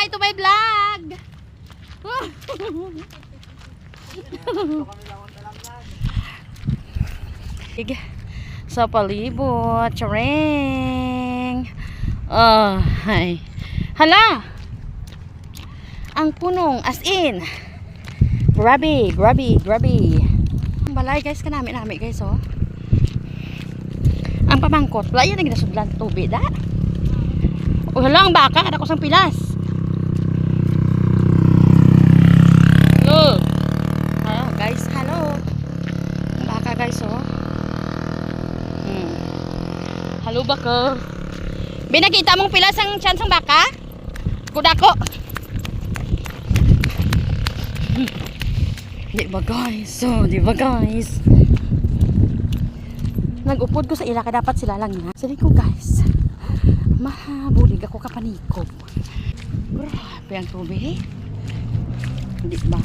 hi to my vlog! sa palibot, charing. Oh, hi. Hala! Ang punong, as in. Grabe, grabe, grabe. Ang balay guys, kanami nami guys, oh. Ang pamangkot, wala yan ang ginasudlan tubig, da? O hala, ang baka, kada ko sang pilas. Hello. Hello, guys, hello. Ang baka guys, oh. Hmm. Baka. Binakita mong pilas ang chance ang baka? Kudako. Di ba guys? So, di ba guys? Nag-upod ko sa ila kaya dapat sila lang na. Sabi ko guys, mahabulig ako kapanikob. Grabe ang tubig. Di ba?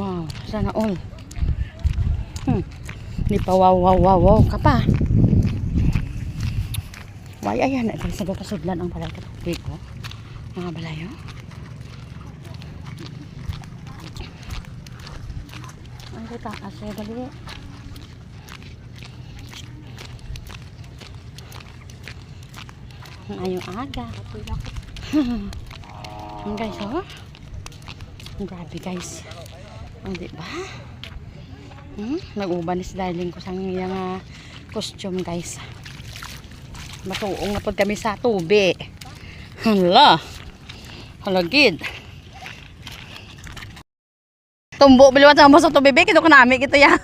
Wow, sana all. Di pa wow wow wow wow ka pa. Why ayan na sa gasudlan ang balay ka tubig ko. Mga balayo. Ang kita kasi dali. Ang ayong aga. Ang guys, oh. Grabe guys. Ang di ba? Hmm? Nag-uban ni si darling ko sa iyang ah, costume guys. Matuong na pod kami sa tubi. Hala. Halagid. Tumbo biliwan sa mo sa tubi. Kito kanami kito ya.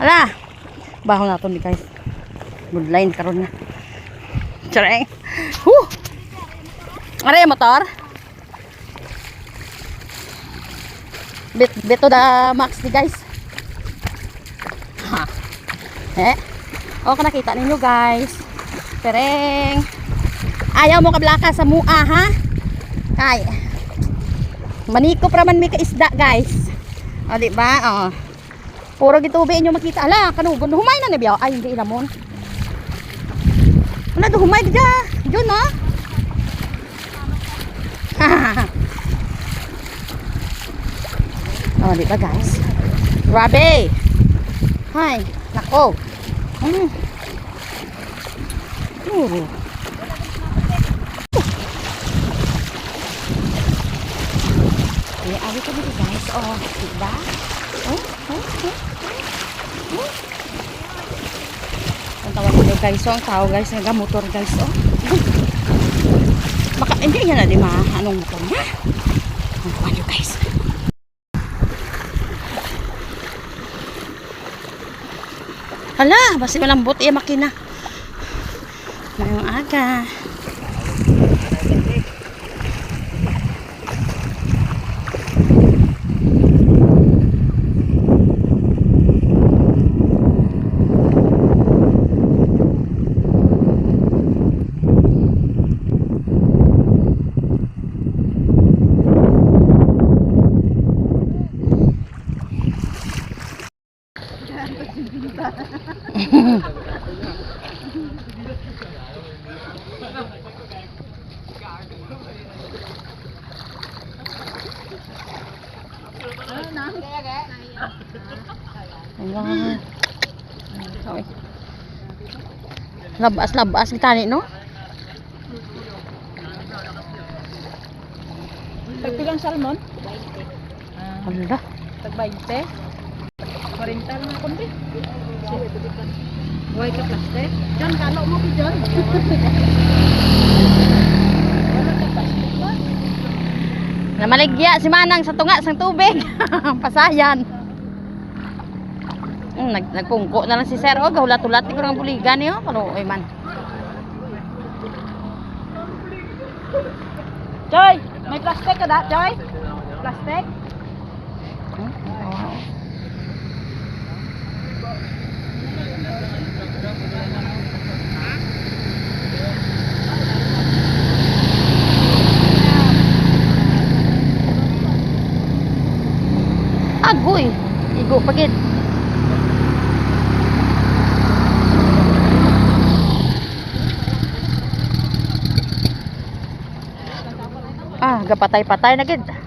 Hala. Baho na to ni guys. Good line karon na. Tsareng. Huh. Aray motor. Bit bito da max ni guys. Ha. Eh. O ka nakita ninyo guys. Tereng. Ayaw mo kablaka sa mua ha? Kay. Maniko pra man may kaisda guys. O di ba? O. Puro gitubi inyo makita. Ala, kanugon. Humay na nabiyaw. Ay, hindi ilamon. Do humay di dyan? Diyon no? Oh, di ba guys? Grabe! Hay, nako. Mm. Uh. Eh, abi ko dito guys. Oh, diba? Oh, oh, oh. oh. Ang tawag guys. Oh, ang tao guys. Nagamotor guys. Oh. Baka, hindi yan na di ma. Anong motor niya? Nyo guys. Hala, basi malambot iya makina. Ngayong aga. Okay. Labas, labas. Kitani, no? Tagpilang salmon? Hala. Tag 20? 40 lang ako din. Huwag ka plastic? Diyan, kalo mo ko dyan. Namaligya si Manang sa tunga sang tubig. Pasayan. Mm, nag nagpungko na lang si Sir. Oh, gahulat-ulat ko ng buligan niyo. Kaluoy man. Joy! May plastic ka da, Joy? Plastic? Hmm? Ah, agoy igo pagit. Ah gapatay-patay na gid.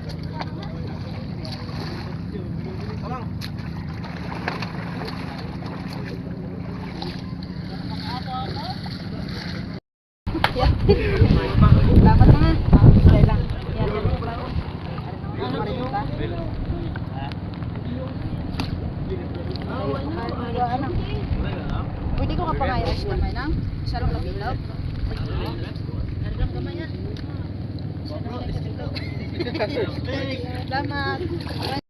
Pwede ko kapangayos gamay na? Isa lang nabilog. Salamat.